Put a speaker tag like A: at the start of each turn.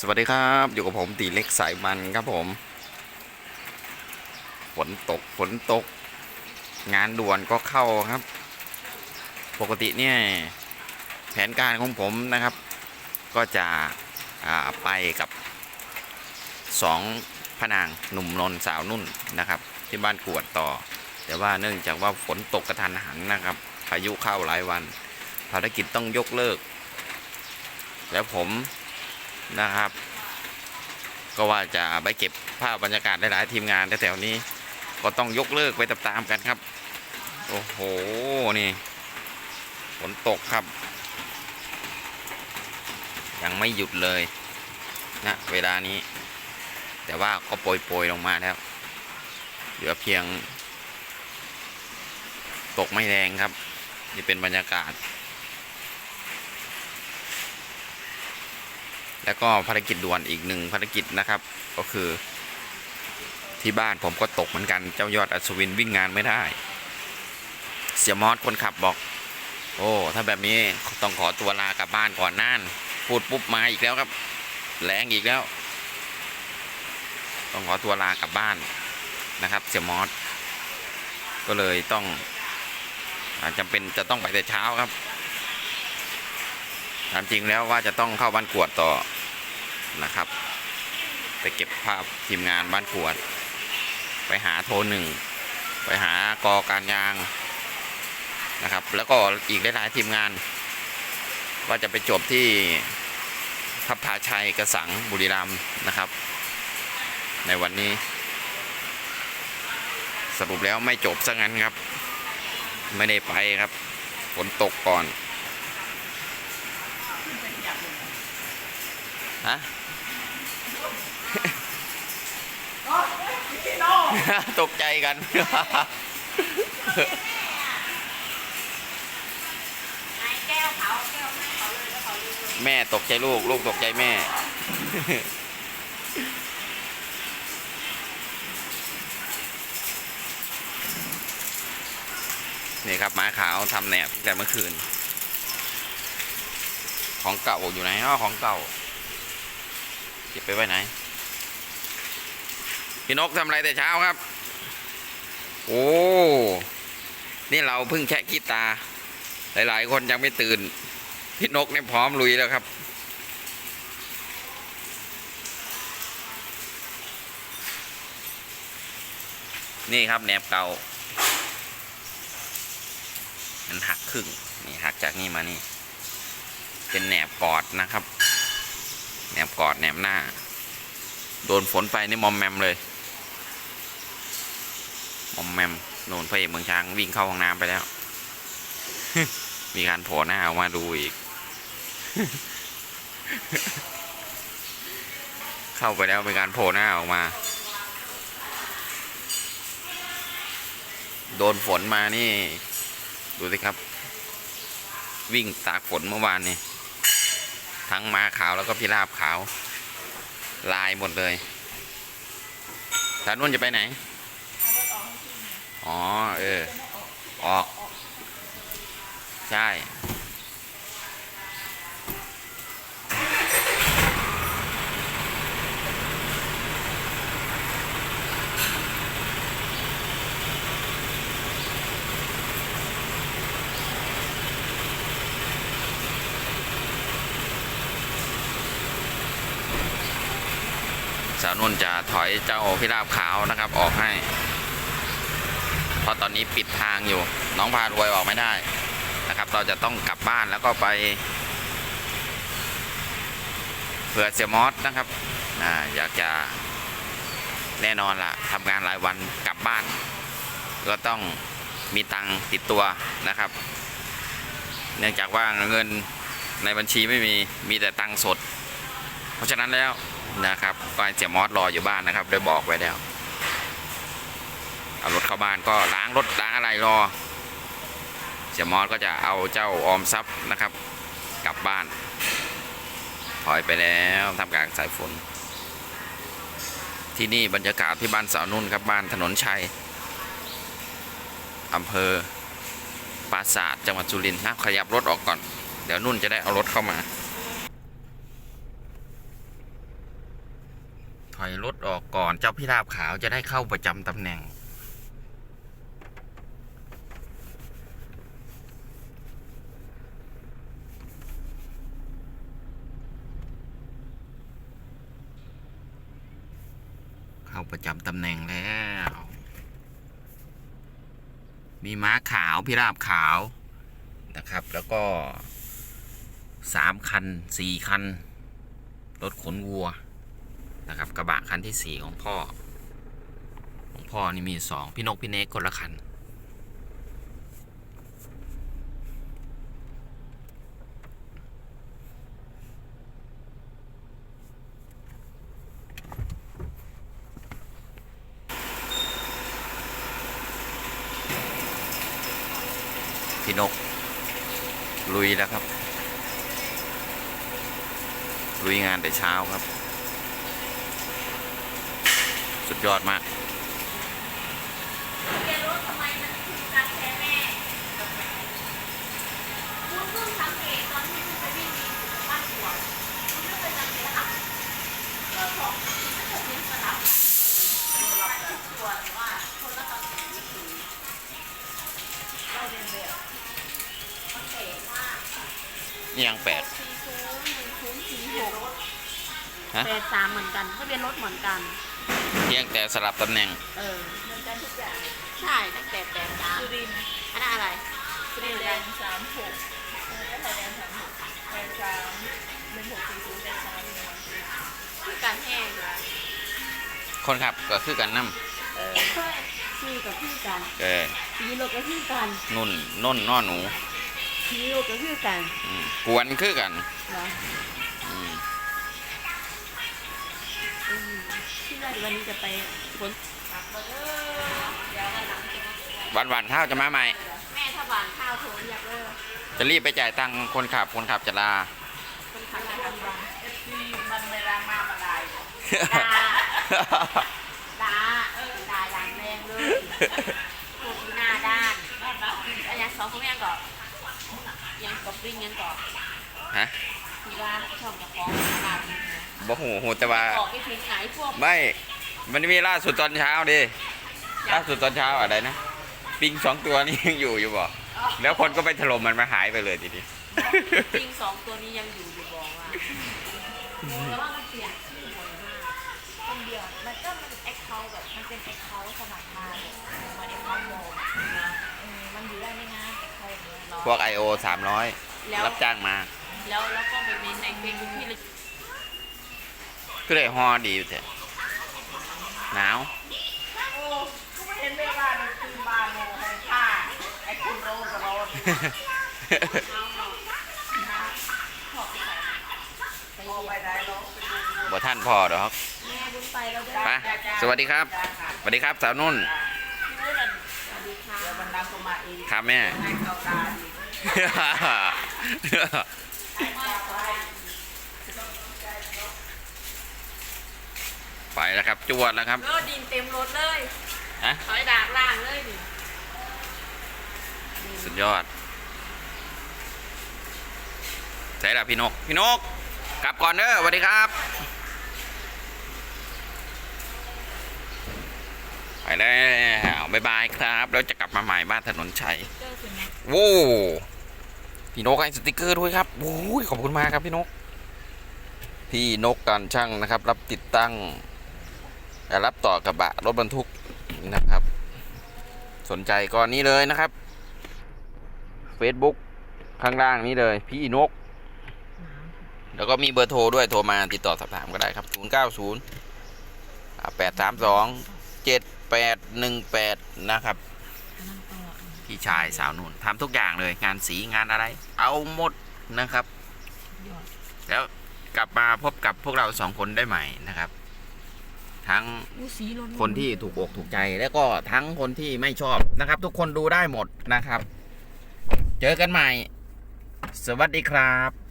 A: สวัสดีครับ อยู่กับผมตีเล็กสายมันครับผม ฝนตกฝนตก งานด่วนก็เข้าครับ ปกติเนี่ยแผนการของผมนะครับ ก็จะไปกับสองพนางหนุ่มนนสาวนุ่นนะครับ ที่บ้านกวดต่อ แต่ว่าเนื่องจากว่าฝนตกกระทันหันนะครับพายุเข้าหลายวัน ภารกิจต้องยกเลิก แล้วผม นะครับ ก็ว่าจะไปเก็บภาพบรรยากาศหลายๆทีมงานแถวๆนี้ ก็ต้องยกเลิกไปตามๆกันครับ โอ้โห นี่ฝนตกครับ ยังไม่หยุดเลยนะเวลานี้ แต่ว่าก็โปรยๆลงมาแล้ว เหลือเพียง ตกไม่แรงครับ นี่เป็นบรรยากาศ แล้วก็ภารกิจด่วนอีกหนึ่งภารกิจนะครับ ก็คือที่บ้านผมก็ตกเหมือนกันเจ้ายอดอัศวินวิ่งงานไม่ได้ เสียมอสคนขับบอก โอ้ถ้าแบบนี้ต้องขอตัวลากลับบ้านก่อนน่านพูดปุ๊บมาอีกแล้วครับแรงอีกแล้ว ต้องขอตัวลากลับบ้านนะครับ เสียมอสก็เลยต้องอาจำเป็นจะต้องไปแต่เช้าครับตามจริงแล้วว่าจะต้องเข้าบ้านกวดต่อ นะครับไปเก็บภาพทีมงานบ้านกวด ไปหาโทหนึ่งไปหากอการยางนะครับ แล้วก็อีกหลายๆทีมงาน ว่าจะไปจบที่พับผาชัยกระสังบุรีรัมนะครับ ในวันนี้ สรุปแล้วไม่จบซะงั้นครับ ไม่ได้ไปครับฝนตกก่อนฮะ ตกใจกัน
B: แก้วเขาแก้วให้เขาเลยแล้วเขาลืม
A: แม่ตกใจลูก ลูกตกใจแม่ นี่ครับหมาขาวทำแหนบตั้งแต่เมื่อคืน ของเก่าอยู่ไหนอ๋อของเก่าเก็บไปไว้ไหน พี่นกทำอะไรแต่เช้าครับ โอ้ นี่เราเพิ่งแค่กีตา หลาย ๆ คนยังไม่ตื่น พี่นกเนี่ยพร้อมลุยแล้วครับ นี่ครับแหนบเก่า มันหักครึ่ง นี่หักจากนี่มานี่ เป็นแหนบกอดนะครับ แหนบกอดแหนบหน้าโดนฝนไปนี่มอมแมมเลย มอมแมมโนนพระเอกเมืองช้างวิ่งเข้าห้องน้ำไปแล้ว มีการโผล่หน้าออกมาดูอีก เข้าไปแล้วมีการโผล่หน้าออกมา โดนฝนมานี่ ดูสิครับ วิ่งตากฝนเมื่อวานนี่ ทั้งมาขาวแล้วก็พิราบขาว ลายหมดเลยสาวนุ่นจะไปไหน
B: อ๋อ เอ
A: อออ
B: ก
A: ออก ใช่ สาวนุ่นจะถอยเจ้าพิราบขาวนะครับ ออกให้ เพราะตอนนี้ปิดทางอยู่ น้องพารวยออกไม่ได้นะครับ เราจะต้องกลับบ้านแล้วก็ไปเผื่อเสียมอสนะครับออยากจะแน่นอนละทำงานหลายวันกลับบ้าน ก็ต้องมีตังติดตัวนะครับ เนื่องจากว่าเงินในบัญชีไม่มีมีแต่ตังสด เพราะฉะนั้นแล้วนะครับก็เสียมอสรออยู่บ้านนะครับ ได้บอกไว้แล้ว เอารถเข้าบ้านก็ล้างรถล้างอะไรรอเสียมอสก็จะเอาเจ้าออมทรัพย์นะครับ กลับบ้านถอยไปแล้วทำกลางสายฝน ที่นี่บรรยากาศที่บ้านสาวนุ่นครับบ้านถนนชัยอำเภอปราสาทจังหวัดสุรินทร์นะขยับรถออกก่อน เดี๋ยวนุ่นจะได้เอารถเข้ามาถอยรถออกก่อนเจ้าพิราบขาวจะได้เข้าประจำตำแหน่ง ประจำตำแหน่งแล้ว มีม้าขาวพิราบขาวนะครับ แล้วก็สามคันสี่คัน รถขนวัวนะครับ กระบะคันที่สี่ของพ่อ ของพ่อนี่มีสองพี่นกพี่เนกคนละคัน พี่นก ลุยแล้วครับ ลุยงานแต่เช้าครับ สุดยอดมาก
B: นี่ยังแป
A: ด
B: สี่ศูนย์หนึ่งศูนย์สี่หก
A: ฮะ
B: แปดสามเหมือนกันทะเบียนรถเหมือนกัน
A: เพียงแต่สลับตำแหน่ง
B: เออเหมือนกันทุกอย่างใช่ตั้งแต่แปดสาม
C: สุรินทร์
B: อันนั้นอะไร
C: สุรินทร์แดนสามหกเออก็ไทยแดนสามหกแปดสามหนึ่งหกสี่ศูนย์แปดสามหนึ่งหกสี่
B: คือการแห้ง
A: คนขับก็คือกันน้
B: เออชื่อกับพี่กันำ
A: เออ
B: สีโลกับพี่กัน
A: นุ่นน่นน่อหนู
B: สีโลกับพี่กัน
A: อืมกวนคือกัน
B: เหรอ
A: อืม
B: อืมที่ว่าวันนี้จะไปฝนกลับมาเด้อเดี๋ยววันหลังจะมา
A: วันวันๆเท่าจะมาใหม่
B: แม่ถ้าหวานข้าวโถอยากเลิก
A: จะรีบไปจ่ายตังค์คนขับคนขับจะลา
B: คนขับจะทำบ้าง
C: เอฟซีมันเวลามามาได้
B: ด่าเออด่าอย่างแรงเลยพวกที่หน้าด้านอะไรสองคนยังก่อน ยังกับปิ้งยังก่อน
A: ฮะ
B: ที่ว่าช่องจะฟ้องตามนี้นะ
A: บ่หูหูแต่ว่า
B: ออกไปถึงไหนพวก
A: ไม่ มันมีล่าสุดตอนเช้าดิล่าสุดตอนเช้าอะไรนะปิงสองตัวนี่ยังอยู่อยู่บ่แล้วคนก็ไปถล่มมันมาหายไปเลยทีนี้
B: จริงสองตัวนี้ยังอยู่อยู่บอกว่าแต่ว่ามันเปลี่ยนชื่อบ่อยมาก
C: คนเดียวมันก็มันแอคเคาท์แบบมันเป็นแอคเคาท์สมัครมาเนี่ยมันแอคเคาท์โม
A: พวก I.O. สามร้อย
B: แล้ว
A: รับจ้างมา
B: แล้วแล้วก็ไปเมนในเฟซบุ๊กที่เลย
A: ก็เลยฮอดีอยู่แต่หนาว
C: โอ้ก็ไม่เห็นเลยว่ามันคือบ้านโมของผ้าไอ้คุณโรสโรส
B: เอาเนาะนะขอบคุณไป
C: โมไปได้แล้วไปดู
A: บ่ท่านพอดอก
B: แม่บุญไปแล้วเด้อ
A: ไปสวัสดีครับสวัสดีครับสาวนุ่น
B: พี่นุ่นสวัสดีค่ะ
C: เดี๋ยวบรรดาก็มาเอง
A: ครับแม่
C: ให้เขาตาดี
A: ไปแล้วครับ จวดแล้วครับ
B: เลิดินเต็มรถเลย
A: ฮะ
B: ถอยดากล่างเลยนี่
A: สุดยอดใช่ละพี่นก พี่นก กลับก่อนเด้อสวัสดีครับ ไปแล้วบ๊ายบายครับ แล้วจะกลับมาใหม่บ้านถนนชัย
B: เจอคุณนะ
A: โว้ พี่นกให้สติกเกอร์ด้วยครับโอ้ยขอบคุณมากครับพี่นก พี่นกการช่างนะครับ รับติดตั้งและรับต่อกระบะรถบรรทุกนะครับ สนใจก็นี่เลยนะครับ Facebook ข้างล่างนี้เลย พี่นก แล้วก็มีเบอร์โทรด้วยโทรมาติดต่อสอบถามก็ได้ครับ 0 9 0 8 3 2 7 8 1 8 นะครับ พี่ชายสาวนุ่นทำทุกอย่างเลย งานสีงานอะไร เอาหมดนะครับ แล้วกลับมาพบกับพวกเราสองคนได้ใหม่นะครับ ทั้ง
B: อู้สีรถ
A: คนที่ถูกอกถูกใจ แล้วก็ทั้งคนที่ไม่ชอบนะครับ ทุกคนดูได้หมดนะครับ เจอกันใหม่ สวัสดีครับ